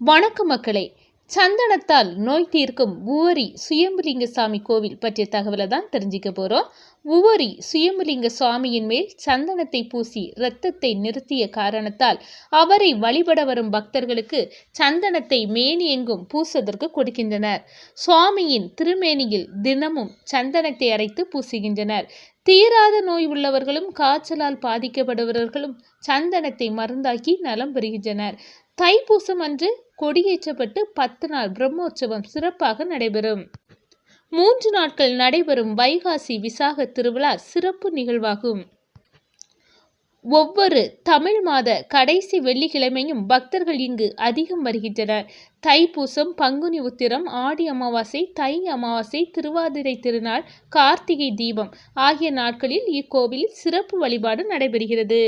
வணக்கம் மக்களே சந்தனத்தால் நோய் தீர்க்கும் உவரி சுயம்புலிங்க சாமி கோவில் பற்றிய தகவலை தான் தெரிஞ்சுக்க போகிறோம் உவரி சுயம்புலிங்க சுவாமியின் மேல் சந்தனத்தை பூசி இரத்தத்தை நிறுத்திய காரணத்தால் அவரை வழிபட வரும் பக்தர்களுக்கு சந்தனத்தை மேனி எங்கும் பூசுவதற்கு கொடுக்கின்றனர். சுவாமியின் திருமேனியில் தினமும் சந்தனத்தை அரைத்து பூசுகின்றனர். தீராத நோய் உள்ளவர்களும் காய்ச்சலால் பாதிக்கப்படுபவர்களும் சந்தனத்தை மருந்தாக்கி நலம் பெறுகின்றனர். தைப்பூசம் அன்று கொடியேற்றப்பட்டு பத்து நாள் பிரம்மோற்சவம் சிறப்பாக நடைபெறும். மூன்று நாட்கள் நடைபெறும் வைகாசி விசாக திருவிழா சிறப்பு நிகழ்வாகும். ஒவ்வொரு தமிழ் மாத கடைசி வெள்ளிக்கிழமையும் பக்தர்கள் இங்கு அதிகம் வருகின்றனர். தைப்பூசம் பங்குனி உத்திரம் ஆடி அமாவாசை தை அமாவாசை திருவாதிரை திருநாள் கார்த்திகை தீபம் ஆகிய நாட்களில் இக்கோவிலில் சிறப்பு வழிபாடு நடைபெறுகிறது.